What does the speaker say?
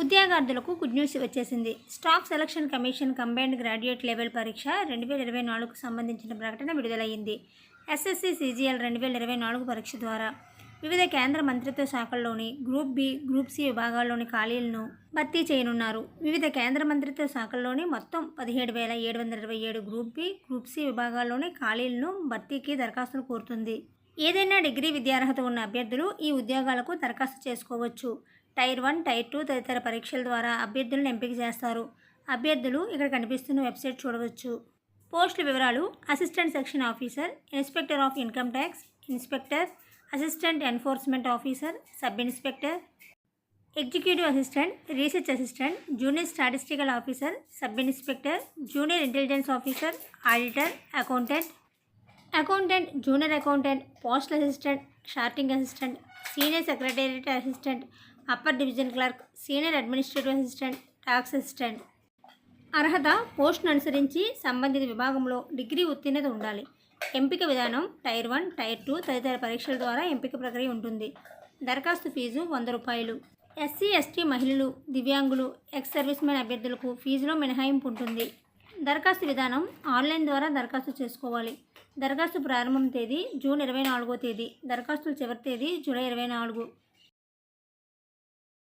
ఉద్యోగార్థులకు good news వచ్చేసింది. Staff selection commission combined graduate level పరీక్ష రెండు వేల ఇరవై నాలుగుకు సంబంధించిన ప్రకటన విడుదలయ్యింది. ఎస్ఎస్సి సిజిఎల్ రెండు వేల ఇరవై నాలుగు పరీక్ష ద్వారా. వివిధ కేంద్ర మంత్రిత్వ శాఖల్లోని గ్రూప్ బి గ్రూప్ సి విభాగాల్లోని ఖాళీలను భర్తీ చేయనున్నారు. వివిధ కేంద్ర మంత్రిత్వ శాఖల్లోని మొత్తం పదిహేడు వేల ఏడు వందల ఇరవై ఏడు గ్రూప్ బి గ్రూప్ సి విభాగాల్లోని ఖాళీలను భర్తీకి దరఖాస్తులు కోరుతుంది. ఏదైనా డిగ్రీ విద్యార్హత ఉన్న అభ్యర్థులు ఈ ఉద్యోగాలకు దరఖాస్తు చేసుకోవచ్చు. టైర్ వన్ టైర్ టూ తదితర పరీక్షల ద్వారా అభ్యర్థులను ఎంపిక చేస్తారు. అభ్యర్థులు ఇక్కడ కనిపిస్తున్న వెబ్సైట్ చూడవచ్చు. పోస్టుల వివరాలు assistant section officer inspector of income tax inspector assistant enforcement officer sub inspector executive assistant research assistant junior statistical officer sub inspector junior intelligence officer auditor accountant accountant junior accountant postal assistant sorting assistant senior secretariat assistant upper division clerk senior administrative assistant tax assistant. అర్హత పోస్టును అనుసరించి సంబంధిత విభాగంలో degree ఉత్తీర్ణత ఉండాలి. ఎంపిక విధానం tier one tier two తదితర పరీక్షల ద్వారా ఎంపిక ప్రక్రియ ఉంటుంది. దరఖాస్తు ఫీజు వంద రూపాయలు. ఎస్సీ ఎస్టీ మహిళలు దివ్యాంగులు ఎక్స్ సర్వీస్ అభ్యర్థులకు ఫీజులో మినహాయింపు ఉంటుంది. దరఖాస్తు విధానం ఆన్లైన్ ద్వారా దరఖాస్తు చేసుకోవాలి. దరఖాస్తు ప్రారంభం తేదీ జూన్ ఇరవై నాలుగో తేదీ దరఖాస్తుల చివరి తేదీ జూలై ఇరవై నాలుగు.